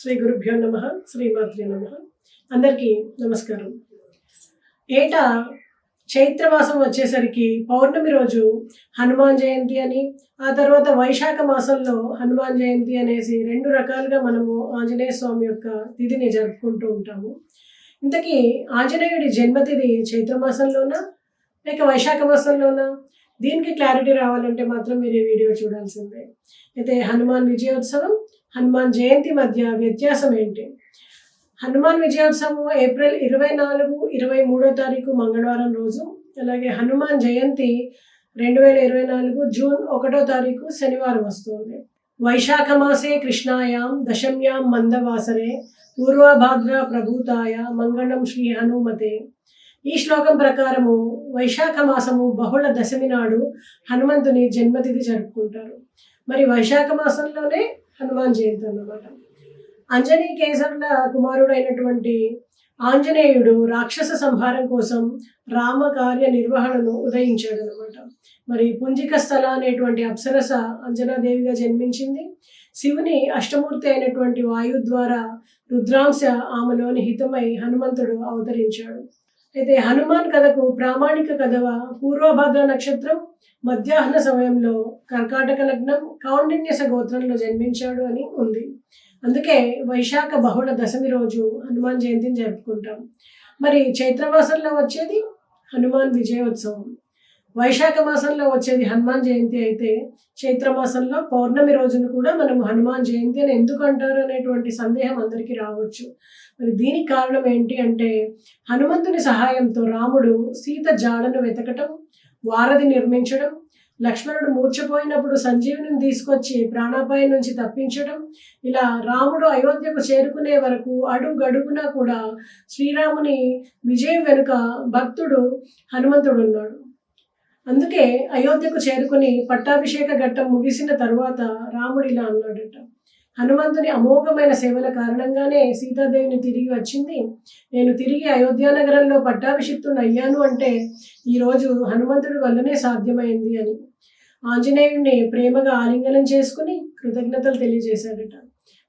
శ్రీ గురుభ్యో నమ శ్రీమాత్రి నమ. అందరికీ నమస్కారం. ఏటా చైత్రమాసం వచ్చేసరికి పౌర్ణమి రోజు హనుమాన్ జయంతి అని ఆ తర్వాత వైశాఖ మాసంలో హనుమాన్ జయంతి అనేసి రెండు రకాలుగా మనము ఆంజనేయ స్వామి యొక్క తిథిని జరుపుకుంటూ ఉంటాము. ఇంతకీ ఆంజనేయుడి జన్మతిథి చైత్రమాసంలోనా లేక వైశాఖ మాసంలోనా? దీనికి క్లారిటీ రావాలంటే మాత్రం మీరు ఈ వీడియో చూడాల్సిందే. అయితే హనుమాన్ విజయోత్సవం హనుమాన్ జయంతి మధ్య వ్యత్యాసం ఏంటి? హనుమాన్ విజయోత్సవం ఏప్రిల్ ఇరవై నాలుగు ఇరవై మూడో తారీఖు మంగళవారం రోజు అలాగే హనుమాన్ జయంతి రెండు వేల ఇరవై నాలుగు జూన్ ఒకటో తారీఖు శనివారం వస్తుంది. వైశాఖ మాసే కృష్ణాయాం దశమ్యాం మందవాసరే పూర్వభాద్ర ప్రభూతాయ మంగళం శ్రీ హనుమతే. ఈ శ్లోకం ప్రకారము వైశాఖ మాసము బహుళ దశమి నాడు హనుమంతుని జన్మతిథి జరుపుకుంటారు. మరి వైశాఖ మాసంలోనే హనుమాన్ జయంతి అన్నమాట. అంజనీ కేసరుల కుమారుడైనటువంటి ఆంజనేయుడు రాక్షస సంహారం కోసం రామ కార్య నిర్వహణను ఉదయించాడు అనమాట మరి పుంజిక స్థల అనేటువంటి అప్సరస అంజనాదేవిగా జన్మించింది. శివుని అష్టమూర్తి అయినటువంటి వాయు ద్వారా రుద్రాంశ ఆమెలోని హితమై హనుమంతుడు అవతరించాడు. అయితే హనుమాన్ కథకు ప్రామాణిక కథవ? పూర్వభద్ర నక్షత్రం మధ్యాహ్న సమయంలో కర్కాటక లగ్నం కౌండిన్యస గోత్రంలో జన్మించాడు అని ఉంది. అందుకే వైశాఖ బహుళ దశమి రోజు హనుమాన్ జయంతిని జరుపుకుంటాం. మరి చైత్రమాసంలో వచ్చేది హనుమాన్ విజయోత్సవం. వైశాఖ మాసంలో వచ్చేది హనుమాన్ జయంతి అయితే చైత్రమాసంలో పౌర్ణమి రోజున కూడా మనం హనుమాన్ జయంతి అని ఎందుకు అంటారు అనేటువంటి సందేహం అందరికీ రావచ్చు. మరి దీనికి కారణం ఏంటి అంటే హనుమంతుని సహాయంతో రాముడు సీత జాడను వెతకటం వారధి నిర్మించడం లక్ష్మణుడు మూర్చపోయినప్పుడు సంజీవుని తీసుకొచ్చి ప్రాణాపాయం నుంచి తప్పించడం ఇలా రాముడు అయోధ్యకు చేరుకునే వరకు అడుగడుగునా కూడా శ్రీరాముని విజయం వెనుక భక్తుడు హనుమంతుడు ఉన్నాడు. అందుకే అయోధ్యకు చేరుకుని పట్టాభిషేక ఘట్టం ముగిసిన తరువాత రాముడు ఇలా అన్నాడట. హనుమంతుని అమోఘమైన సేవల కారణంగానే సీతాదేవిని తిరిగి వచ్చింది. నేను తిరిగి అయోధ్యానగరంలో పట్టాభిషిక్తుని అయ్యాను అంటే ఈరోజు హనుమంతుడి వల్లనే సాధ్యమైంది అని. ఆంజనేయుడిని ప్రేమగా ఆలింగనం చేసుకుని కృతజ్ఞతలు తెలియజేశాడట.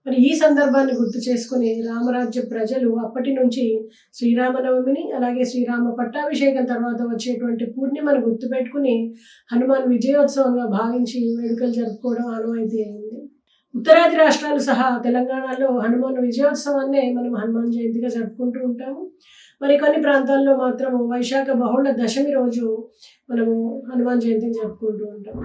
మరి ఈ సందర్భాన్ని గుర్తు చేసుకుని రామరాజ్య ప్రజలు అప్పటి నుంచి శ్రీరామనవమిని అలాగే శ్రీరామ పట్టాభిషేకం తర్వాత వచ్చేటువంటి పూర్ణిమను గుర్తుపెట్టుకుని హనుమాన్ విజయోత్సవంగా భావించి వేడుకలు జరుపుకోవడం ఆనవాయితీ అయింది. ఉత్తరాది రాష్ట్రాలు సహా తెలంగాణలో హనుమాన్ విజయోత్సవాన్నే మనం హనుమాన్ జయంతిగా జరుపుకుంటూ ఉంటాము. మరి కొన్ని ప్రాంతాల్లో మాత్రము వైశాఖ బహుళ దశమి రోజు మనము హనుమాన్ జయంతిని జరుపుకుంటూ ఉంటాం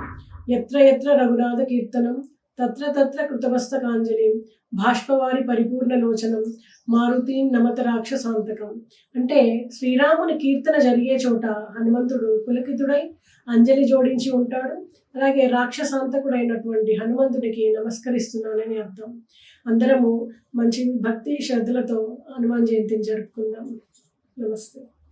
ఎత్ర ఎత్ర రఘునాథ కీర్తనం తత్ర తత్ర కృతమస్తకాంజలి భాష్పవారి పరిపూర్ణ లోచనం మారుతీం నమత రాక్షసాంతకం. అంటే శ్రీరాముని కీర్తన జరిగే చోట హనుమంతుడు పులకితుడై అంజలి జోడించి ఉంటాడు. అలాగే రాక్షసాంతకుడైనటువంటి హనుమంతుడికి నమస్కరిస్తున్నానని అర్థం. అందరము మంచి భక్తి శ్రద్ధలతో హనుమాన్ జయంతిని జరుపుకుందాం. నమస్తే.